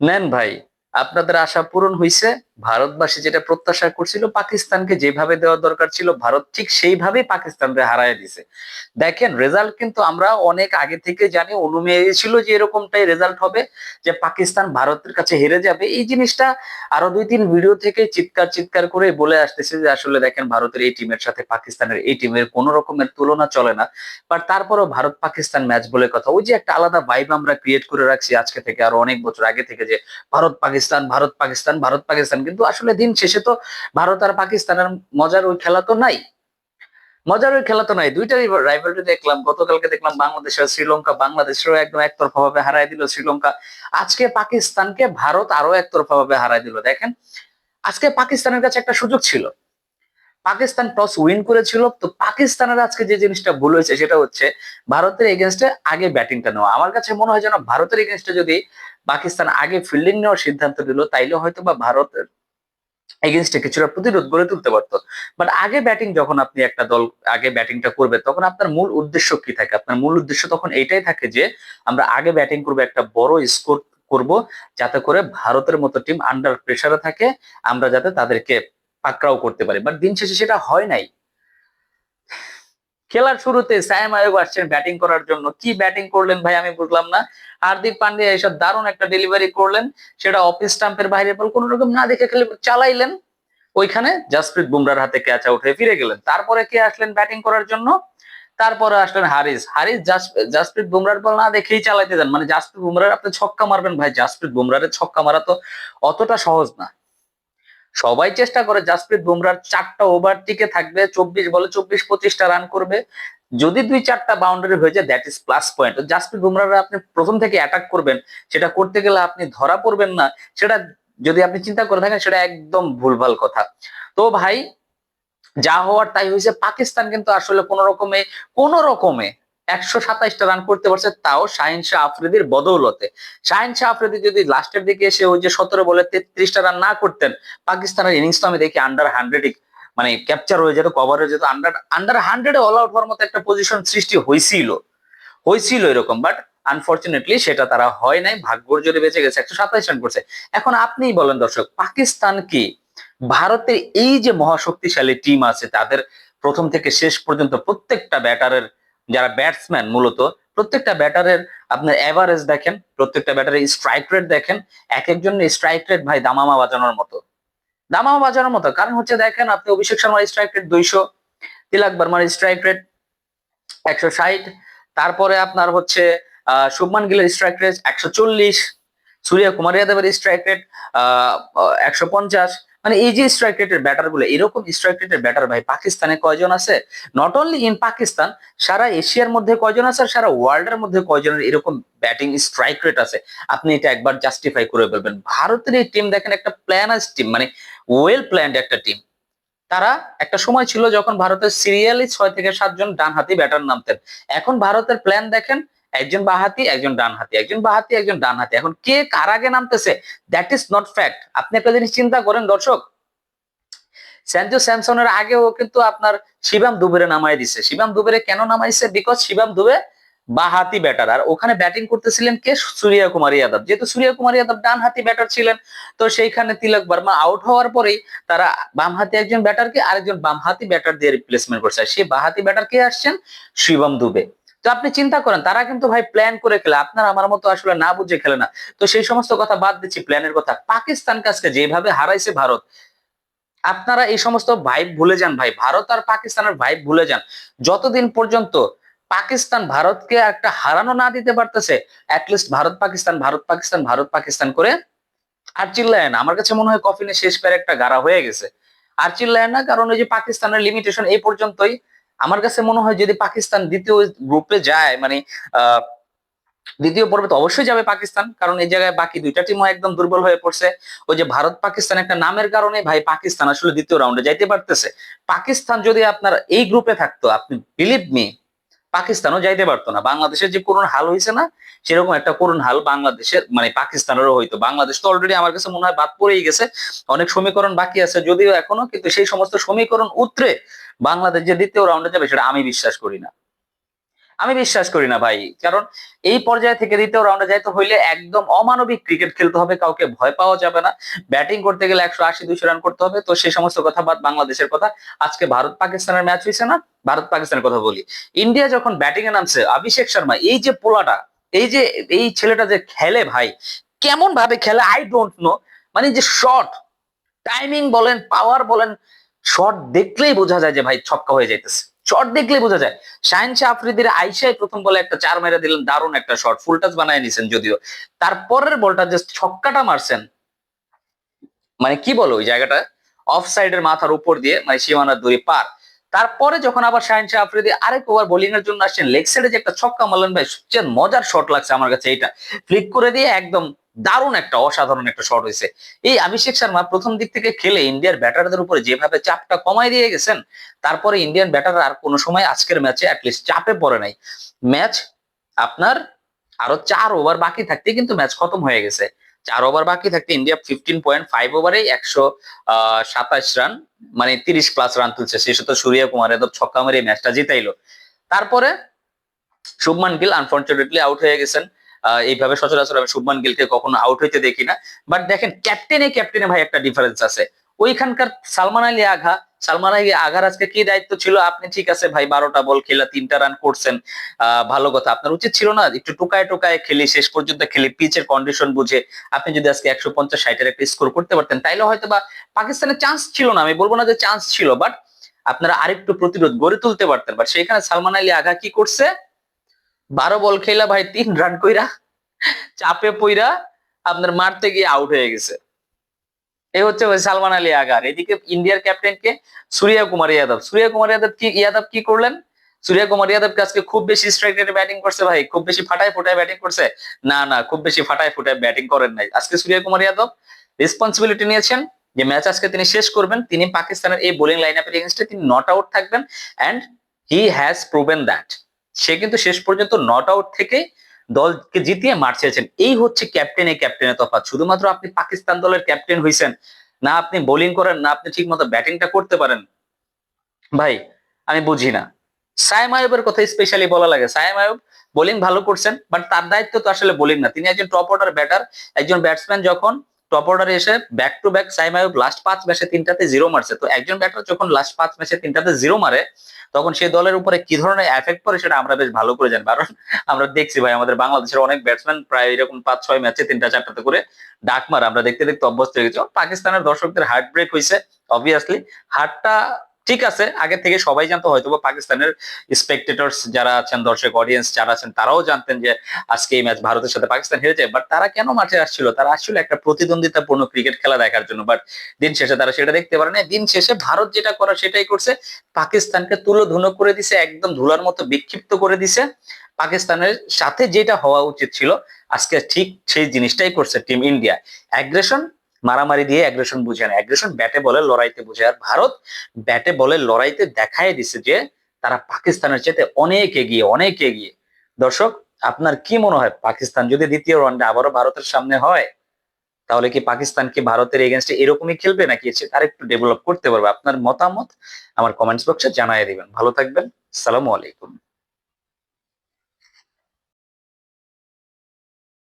নেন ভাই আপনাদের আশা পূরণ হয়েছে ভারতবাসী যেটা প্রত্যাশা করছিল, পাকিস্তানকে যেভাবে দেওয়া দরকার ছিল, ভারত ঠিক সেইভাবেই পাকিস্তানকে হারায় দিছে। দেখেন রেজাল্ট কিন্তু আমরা অনেক আগে থেকে জানি, অনুমেয় ছিল যে এরকমটাই রেজাল্ট হবে, যে পাকিস্তান ভারতের কাছে হেরে যাবে। এই জিনিসটা আরও দুই তিন ভিডিও থেকে চিৎকার চিৎকার করে বলে আসতেছে যে, আসলে দেখেন, ভারতের এই টিমের সাথে পাকিস্তানের এই টিমের কোন রকমের তুলনা চলে না। বাট তারপরেও ভারত পাকিস্তান ম্যাচ বলে কথা। ওই যে একটা আলাদা ভাইব আমরা ক্রিয়েট করে রাখছি আজকে থেকে, আরও অনেক বছর আগে থেকে যে ভারত পাকিস্তান ভারত, পাকিস্তান ভারত, পাকিস্তান। কিন্তু আসলে দিন শেষে তো ভারত আর পাকিস্তানের মজার ওই খেলা তো নাই। মজার ওই খেলা তো নাই। দুইটারই রাইভালরি দেখলাম। গতকালকে দেখলাম বাংলাদেশ আর শ্রীলঙ্কা। বাংলাদেশেরও একদম একতরফা ভাবে হারাই দিল শ্রীলঙ্কা। আজকে পাকিস্তানকে ভারত আরও একতরফা ভাবে হারাই দিল। দেখেন, আজকে পাকিস্তানের কাছে একটা সুযোগ ছিল। পাকিস্তান টস উইন করেছিল। তো পাকিস্তানের আজকে যে জিনিসটা ভুল হয়েছে সেটা হচ্ছে ভারতের এগেনস্টে আগে ব্যাটিংটা নেওয়া। আমার কাছে মনে হয় যেন ভারতের এগেনস্টে যদি পাকিস্তান আগে ফিল্ডিং নেওয়ার সিদ্ধান্ত নিল তাইলে হয়তো বা ভারতের এগেনস্টে কিছুটা প্রতিরোধ গড়ে তুলতে পারতো। বাট আগে ব্যাটিং যখন আপনি একটা দল আগে ব্যাটিংটা করবে, তখন আপনার মূল উদ্দেশ্য কি থাকে? আপনার মূল উদ্দেশ্য তখন এইটাই থাকে যে, আমরা আগে ব্যাটিং করব, একটা বড় স্কোর করব, যাতে করে ভারতের মতো টিম আন্ডার প্রেসারে থাকে। আমরা যাতে তাদেরকে পাকড়াও করতে পারে বাট দিন শেষে সেটা হয় নাই। খেলার শুরুতে সায়াম আয়োগ আসছেন ব্যাটিং করার জন্য। কি ব্যাটিং করলেন ভাই আমি বুঝলাম না। হার্দিক পান্ডিয়া এসব দারুণ একটা ডেলিভারি করলেন। সেটা অফিস স্টাম্পের বাইরে বল, কোন রকম না দেখে খেলে চালাইলেন। ওইখানে জাসপ্রীত বুমরার হাতে ক্যাচ আউট হয়ে ফিরে গেলেন। তারপরে কে আসলেন ব্যাটিং করার জন্য? তারপরে আসলেন হারিস। হারিস জাসপ্রীত বুমরার বল না দেখেই চালাইতে যান। মানে জাসপ্রীত বুমরার, আপনি ছক্কা মারবেন ভাই, জাসপ্রীত বুমরারের ছক্কা মারা তো অতটা সহজ না। সবাই চেষ্টা করে জাসপ্রীত বুমরার চারটা ওভার টিকে থাকবে, চব্বিশ বলে চব্বিশ পঁচিশটা রান করবে। যদি দুই চারটা বাউন্ডারি হয়ে যায় that is plus point Jasprit বুমরার আপনি প্রথম থেকে অ্যাটাক করবেন, সেটা করতে গেলে আপনি ধরা পড়বেন না, সেটা যদি আপনি চিন্তা করে থাকেন, সেটা একদম ভুলভাল কথা। তো ভাই, যা হওয়ার তাই হয়েছে। পাকিস্তান কিন্তু আসলে কোন রকমে কোন রকমে একশো সাতাইশটা রান করতে পারছে, তাও শাহিন শাহ আফ্রিদির বদৌলতে। শাহিন শাহ আফ্রিদি যদি লাস্টের দিকে এসে ওই যে সতেরো বলে তেত্রিশটা রান না করতেন, পাকিস্তানের ইনিংস তো আমি দেখি আন্ডার হান্ড্রেড মানে ক্যাপচার হয়ে যেত কভার হয়ে যেত আন্ডার আন্ডার হান্ড্রেডে অল আউট হওয়ার মতো একটা পজিশন সৃষ্টি হয়েছিল হয়েছিল এরকম বাট আনফর্চুনেটলি সেটা তারা হয় নাই, ভাগ্যর জোরে বেঁচে গেছে, একশো সাতাইশ রান করছে। এখন আপনিই বলেন দর্শক, পাকিস্তান কি ভারতের এই যে মহাশক্তিশালী টিম আছে, তাদের প্রথম থেকে শেষ পর্যন্ত প্রত্যেকটা ব্যাটারের যারা ব্যাটসম্যান মূলত, প্রত্যেকটা ব্যাটারের আপনার এভারেজ দেখেন, প্রত্যেকটা ব্যাটারের স্ট্রাইক রেট দেখেন, এক একজন স্ট্রাইক রেট ভাই দামামা বাজানোর মতো। দামামা বাজানোর মতো, কারণ হচ্ছে দেখেন আপনি অভিষেক শর্মার স্ট্রাইক রেট দুইশো, তিলাক বর্মার স্ট্রাইক রেট একশো ষাট, তারপরে আপনার হচ্ছে, আহ, শুভমান গিলের স্ট্রাইক রেট একশো চল্লিশ সূর্য কুমার যাদবের স্ট্রাইক রেট আহ, একশো পঞ্চাশ মানে এই যে স্ট্রাইক রেটের ব্যাটারগুলো, এরকম স্ট্রাইক রেটের ব্যাটার ভাই, পাকিস্তানে কয়জন আছে? নট অনলি ইন পাকিস্তান, সারা এশিয়ার মধ্যে কয়জন আছে? আর সারা ওয়ার্ল্ডের মধ্যে কয়জনের এরকম ব্যাটিং স্ট্রাইক রেট আছে? আপনি এটা একবার জাস্টিফাই করে বলবেন। ভারতের এই টিম দেখেন, একটা প্ল্যানার্স টিম মানে ওয়েল প্ল্যান্ড একটা টিম তারা একটা সময় ছিল যখন ভারতের সিরিয়ালি ছয় থেকে সাতজন ডান হাতি ব্যাটার নামতেন। এখন ভারতের প্ল্যান দেখেন একজন বাহাতি একজন ডান হাতি, একজন বাহাতি একজন ডান হাতি। এখন কে কার আগে নামতেছে? দ্যাট ইজ নট ফ্যাক্ট আপনি একটা জিনিস চিন্তা করেন দর্শক। স্যান্জু স্যামসনের আগেও কিন্তু আপনার শিবাম দুবেরে নামাই দিছে। শিবাম দুবেরে কেন নামাইছে? বিকজ শিবাম দুবে বাহাতি ব্যাটার আর ওখানে ব্যাটিং করতেছিলেন কে? সূর্য কুমার যাদব। যেহেতু সূর্য কুমার যাদব ডান হাতি ব্যাটার ছিলেন, তো সেইখানে তিলক বর্মা আউট হওয়ার পরেই তারা বাম হাতি একজন ব্যাটারকে আরেকজন বাম হাতি ব্যাটার দিয়ে রিপ্লেসমেন্ট করছে। সেই বাহাতি ব্যাটার কে আসছেন শিবম দুবে। তো আপনি চিন্তা করেন, তারা কিন্তু ভাই প্ল্যান করে খেলে, আপনার আমার মতো আসলে না বুঝে খেলে না। তো সেই সমস্ত কথা বাদ দিচ্ছি প্ল্যানের কথা। পাকিস্তান কাছকে যেভাবে হারাইছে ভারত, আপনারা এই সমস্ত ভাইব ভুলে যান ভাই। ভারত আর পাকিস্তানের ভাইব ভুলে যান। যতদিন পর্যন্ত পাকিস্তান ভারতকে একটা হারানো না দিতে পারতেছে অ্যাটলিস্ট ভারত পাকিস্তান ভারত পাকিস্তান ভারত পাকিস্তান করে আর চিল্লায় না। আমার কাছে মনে হয় কফিনে শেষ প্যার একটা গাড়া হয়ে গেছে। আর চিল্লায় না, কারণ ওই যে পাকিস্তানের লিমিটেশন এই পর্যন্তই। আমার কাছে মনে হয় যদি পাকিস্তান দ্বিতীয় গ্রুপে যায় মানে আহ, দ্বিতীয় পর্বে তো অবশ্যই যাবে পাকিস্তান, কারণ এই জায়গায় বাকি দুইটা টিমও একদম দুর্বল হয়ে পড়ছে। ওই যে ভারত পাকিস্তান একটা নামের কারণে ভাই পাকিস্তান আসলে দ্বিতীয় রাউন্ডে যাইতে পারতেছে। পাকিস্তান যদি আপনার এই গ্রুপে থাকতো, আপনি বিলিভ মি পাকিস্তানও যাইতে পারতো না। বাংলাদেশের যে করুণ হাল হয়েছে না, সেরকম একটা করুণ হাল বাংলাদেশের মানে পাকিস্তানেরও হইতো। বাংলাদেশ তো অলরেডি আমার কাছে মনে হয় বাদ পড়েই গেছে। অনেক সমীকরণ বাকি আছে যদিও এখনও, কিন্তু সেই সমস্ত সমীকরণ উত্তরে বাংলাদেশ যে দ্বিতীয় রাউন্ডে যাবে, সেটা আমি বিশ্বাস করি না। আমি বিশ্বাস করি না ভাই, কারণ এই পর্যায়ে থেকে দ্বিতীয় রাউন্ডে যাইতে হইলে একদম অমানবিক ক্রিকেট খেলতে হবে, কাউকে ভয় পাওয়া যাবে না। ব্যাটিং করতে গেলে একশো আশি দুশো রান করতে হবে, তো সেই সমস্ত কথা বাদ বাংলাদেশের কথা। আজকে ভারত পাকিস্তানের ম্যাচ হয়েছে না? ভারত পাকিস্তানের কথা বলি। ইন্ডিয়া যখন ব্যাটিং এ নামছে, অভিষেক শর্মা, এই যে পোলাটা, এই যে, এই ছেলেটা যে খেলে ভাই কেমন ভাবে খেলে আই ডোন্ট নো মানে যে শট টাইমিং বলেন পাওয়ার বলেন শট দেখলেই বোঝা যায় যে ভাই ছক্কা হয়ে যাইতেছে। শট দেখলেই বোঝা যায়। শাহিন শাহ আফ্রিদির আইসাই প্রথম বলে একটা চার মেরে দিলেন, দারুণ একটা শট ফুল টাচ বানায় নিছেন যদিও। তারপরের বলটা জাস্ট ছক্কাটা মারছেন। মানে কি বলো ওই জায়গাটা? অফ সাইডের মাথার উপর দিয়ে মানে সীমানার দূরে পার। তারপরে যখন আবার শাহিন শাহ আফ্রিদি আরেক ওভার বোলিং এর জন্য আসছেন লেগ সাইডে যে একটা ছক্কা মারলেন ভাই, সবচেয়ে মজার শট লাগছে আমার কাছে এইটা। ফ্লিক করে দিয়ে একদম দারুণ একটা অসাধারণ একটা শট হয়েছে। এই অভিষেক শর্মা প্রথম দিক থেকে খেলে ইন্ডিয়ার ব্যাটারদের উপরে যেভাবে চাপটা কমাই দিয়ে গেছেন, তারপরে ইন্ডিয়ান ব্যাটার আর কোনো সময় আজকের ম্যাচে অ্যাটলিস্ট চাপে পড়ে নাই। ম্যাচ আপনার আরও চার ওভার বাকি থাকতে কিন্তু ম্যাচ খতম হয়ে গেছে। চার ওভার বাকি থাকতে ইন্ডিয়া ফিফটিন পয়েন্ট ফাইভ ওভারে একশো সাতাশ রান মানে তিরিশ প্লাস রান তুলছে। শেষে তো সূর্য কুমার যাদব ছক্কা মেরে ম্যাচটা জিতাইলো। তারপরে শুভমান গিল আনফর্চুনেটলি আউট হয়ে গেছেন। এইভাবে সচরাচর আমি শুভমান গিলকে কখনো আউট হইতে দেখি না। বাট দেখেন ক্যাপ্টেনে ক্যাপ্টেনে ভাই একটা ডিফারেন্স আছে। ওইখানকার সালমান আলী আঘা, সালমান আলী আঘার আজকে কি দায়িত্ব ছিল? আপনি ঠিক আছে ভাই, বারোটা বল খেলা, তিনটা রান করছেন। ভালো কথা। আপনার উচিত ছিল না, একটু টোকায় টোকায় খেলি, শেষ পর্যন্ত খেলি পিচের কন্ডিশন বুঝে আপনি যদি আজকে একশো পঞ্চাশ ষাটের একটা স্কোর করতে পারতেন, তাইলে হয়তো বা পাকিস্তানের চান্স ছিল না। আমি বলব না যে চান্স ছিল বাট আপনারা আরেকটু প্রতিরোধ গড়ে তুলতে পারতেন। বাট সেখানে সালমান আলী আঘা কি করছে? বারো বল খেলা ভাই, তিন রান কইরা, চাপে পইরা আপনার মারতে গিয়ে আউট হয়ে গেছে। এই হচ্ছে সালমান আলী আগার। এদিকে ইন্ডিয়ার ক্যাপ্টেন কে সূর্য কুমার যাদব সূর্য কুমার যাদব কি যাদব কি করলেন? সূর্য কুমার যাদব আজকে খুব বেশি স্ট্রাইক রেটে ব্যাটিং করছে ভাই, খুব বেশি ফাটায় ফুটায় ব্যাটিং করছে। না না, খুব বেশি ফাটায় ফুটায় ব্যাটিং করেন নাই। আজকে সূর্য কুমার যাদব রেসপন্সিবিলিটি নিয়েছেন যে ম্যাচ আজকে তিনি শেষ করবেন। তিনি পাকিস্তানের এই বোলিং লাইন আপের এগেনস্টে তিনি নট আউট থাকবেন। And he has proven that সে কিন্তু শেষ পর্যন্ত নট আউট থেকে দলকে জিতিয়ে মাঠ ছেড়েছেন। এই হচ্ছে ক্যাপ্টেন ক্যাপ্টেনে ক্যাপ্টেনের তফাৎ। শুধুমাত্র আপনি পাকিস্তান দলের ক্যাপ্টেন হইছেন, না আপনি বোলিং করেন, না আপনি ঠিক মতো ব্যাটিংটা করতে পারেন। ভাই, আমি বুঝি না। সায়েম আয়ুবের কথা স্পেশালি বলা লাগে। সায়েম আয়ুব বোলিং ভালো করছেন বাট তার দায়িত্ব তো আসলে বোলিং না। তিনি একজন টপ অর্ডার ব্যাটার একজন ব্যাটসম্যান যখন টপ অর্ডারে এসে back to back Saim Ayub last পাঁচ ম্যাচে তিনটাতে জিরো মারছে। তো একজন ব্যাটার যখন লাস্ট পাঁচ ম্যাচে তিনটাতে জিরো মারে, তখন সেই দলের উপরে কি ধরনের এফেক্ট পড়ে সেটা আমরা বেশ ভালো করে জানি। কারণ আমরা দেখছি ভাই, আমাদের বাংলাদেশের অনেক ব্যাটসম্যান প্রায় এরকম পাঁচ, ছয় ম্যাচে তিনটা, চারটাতে করে ডাক মার। আমরা দেখতে দেখতে অভ্যস্ত হয়ে গেছি। পাকিস্তানের দর্শকদের হার্ট ব্রেক হয়েছে অবভিয়াসলি হার্টটা ঠিক আছে, আগে থেকে সবাই জানতো হয়তো পাকিস্তানের স্পেকটেটর্স যারা আছেন, দর্শক অডিয়েন্স যারা আছেন, তারাও জানতেন যে আজকে এই ম্যাচ ভারতের সাথে পাকিস্তান হেরে যায় বাট তারা কেন মাঠে আসছিল? তারা আসছিল একটা প্রতিদ্বন্দ্বিতাপূর্ণ ক্রিকেট খেলা দেখার জন্য। বাট দিন শেষে তারা সেটা দেখতে পারে না দিন শেষে ভারত যেটা করা সেটাই করছে, পাকিস্তানকে তুলো ধুনো করে দিছে, একদম ধুলার মতো বিক্ষিপ্ত করে দিছে। পাকিস্তানের সাথে যেটা হওয়া উচিত ছিল, আজকে ঠিক সেই জিনিসটাই করছে টিম ইন্ডিয়া অ্যাগ্রেশন মারামারি দিয়ে অ্যাগ্রেশন বুঝে না অ্যাগ্রেশন ব্যাটে বলে, লড়াইতে বুঝে। আর ভারত ব্যাটে বলে, লড়াইতে দেখাই দিছে যে, তারা পাকিস্তানের চেয়ে অনেক এগিয়ে অনেক এগিয়ে। দর্শক, আপনার কি মনে হয়? পাকিস্তান যদি দ্বিতীয় রাউন্ডে আবারও ভারতের সামনে হয়, তাহলে কি পাকিস্তান কি ভারতের এগেনস্টে এরকমই খেলবে নাকি চেয়ে আরেকটু ডেভেলপ করতে পারবে? আপনার মতামত আমার কমেন্টস বক্সে জানাই দিবেন। ভালো থাকবেন। সালামু আলাইকুম।